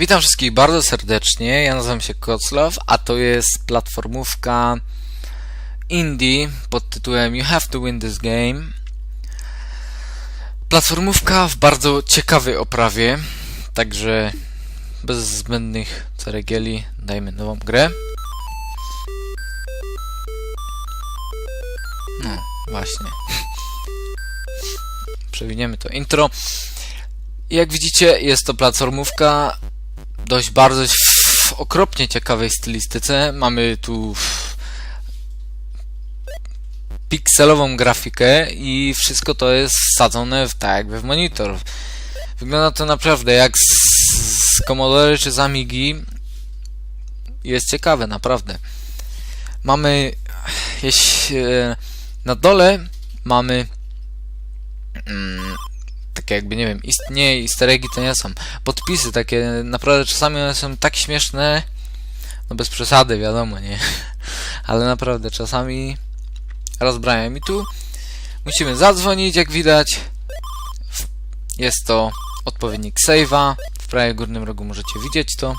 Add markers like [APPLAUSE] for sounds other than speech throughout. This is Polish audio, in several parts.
Witam wszystkich bardzo serdecznie. Ja nazywam się Koclaw, a to jest platformówka indie pod tytułem You Have to Win This Game. Platformówka w bardzo ciekawej oprawie, także bez zbędnych ceregieli dajmy nową grę. No, właśnie. [LAUGHS] Przewiniemy to intro. Jak widzicie, jest to platformówka dość bardzo w okropnie ciekawej stylistyce. Mamy tu pikselową grafikę i wszystko to jest wsadzone w, tak jakby w monitor. Wygląda to naprawdę jak z, Commodore czy z Amigi. Jest ciekawe, naprawdę. Mamy jeśli, e, na dole mamy takie jakby, nie wiem, istnieje easter eggi to nie są. Podpisy takie, naprawdę czasami one są tak śmieszne, no bez przesady, wiadomo, nie? [LAUGHS] Ale naprawdę czasami rozbrają. I tu musimy zadzwonić, jak widać. Jest to odpowiednik save'a. W prawie górnym rogu możecie widzieć to.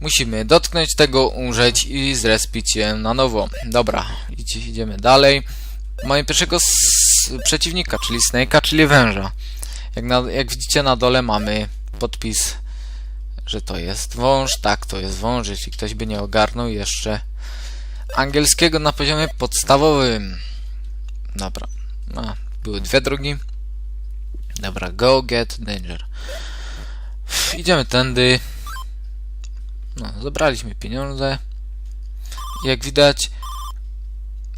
Musimy dotknąć tego, umrzeć i zrespić je na nowo. Dobra, idzie, idziemy dalej. Mamy pierwszego przeciwnika, czyli Snake'a, czyli węża. Jak, na, jak widzicie na dole mamy podpis, że to jest wąż. Tak, to jest wąż, jeśli ktoś by nie ogarnął jeszcze angielskiego na poziomie podstawowym. Dobra. A, były dwie drogi. Dobra, go get danger. Idziemy tędy. No, zebraliśmy pieniądze. Jak widać,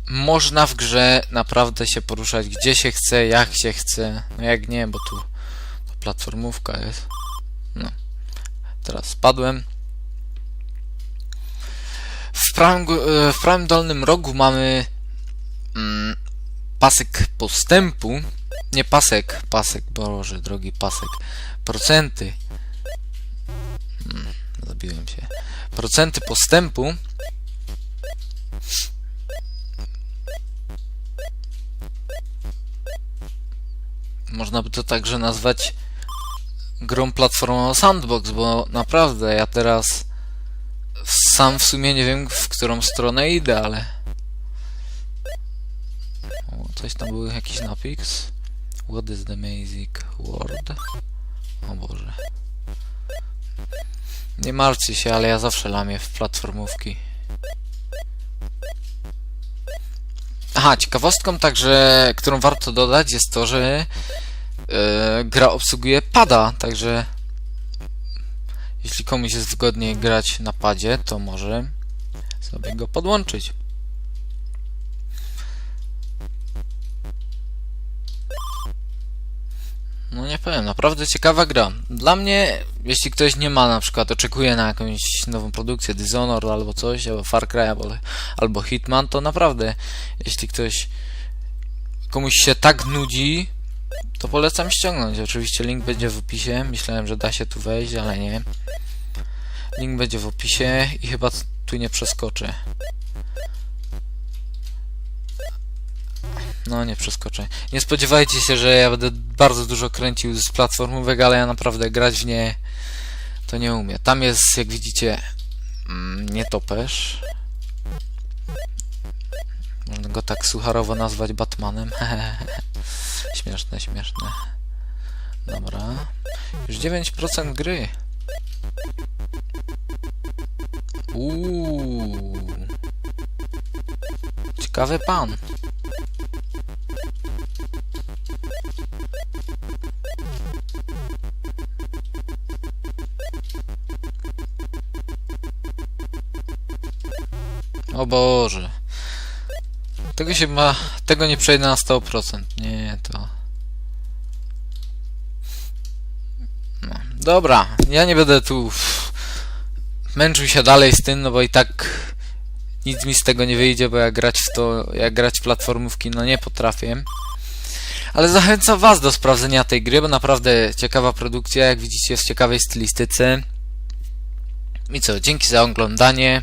można w grze naprawdę się poruszać gdzie się chce, jak się chce. No jak nie, bo tu to platformówka jest. No. Teraz spadłem. W prawym, e, w prawym dolnym rogu mamy mm, pasek postępu. Nie pasek, pasek, boże, drogi pasek. Procenty. Mm, zabiłem się. Procenty postępu. Można by to także nazwać grą platformową sandbox, bo naprawdę ja teraz sam w sumie nie wiem, w którą stronę idę, ale... O, coś tam był jakiś napis. What is the magic word? O Boże. Nie martwcie się, ale ja zawsze lamię w platformówki. Aha, ciekawostką także, którą warto dodać jest to, że e, gra obsługuje pada, także jeśli komuś jest wygodniej grać na padzie, to może sobie go podłączyć. No nie powiem, naprawdę ciekawa gra. Dla mnie, jeśli ktoś nie ma na przykład, oczekuje na jakąś nową produkcję Dishonored albo coś, albo Far Cry, albo, albo Hitman, to naprawdę, jeśli ktoś komuś się tak nudzi, to polecam ściągnąć. Oczywiście link będzie w opisie. Myślałem, że da się tu wejść, ale nie. Link będzie w opisie i chyba tu nie przeskoczę. No, nie przeskoczę. Nie spodziewajcie się, że ja będę bardzo dużo kręcił z platformówek, ale ja naprawdę grać w nie to nie umiem. Tam jest, jak widzicie, mm, nietoperz. Można go tak sucharowo nazwać Batmanem. [LAUGHS] śmieszne, śmieszne. Dobra. Już 9% gry. Uuu. Ciekawy pan. O Boże. Tego się ma. Tego nie przejdę na 100%. Nie, to. No. Dobra, ja nie będę tu męczył się dalej z tym, no bo i tak nic mi z tego nie wyjdzie, bo jak grać w to, jak grać w platformówki, no nie potrafię. Ale zachęcam Was do sprawdzenia tej gry, bo naprawdę ciekawa produkcja, jak widzicie, w ciekawej stylistyce. I co, dzięki za oglądanie.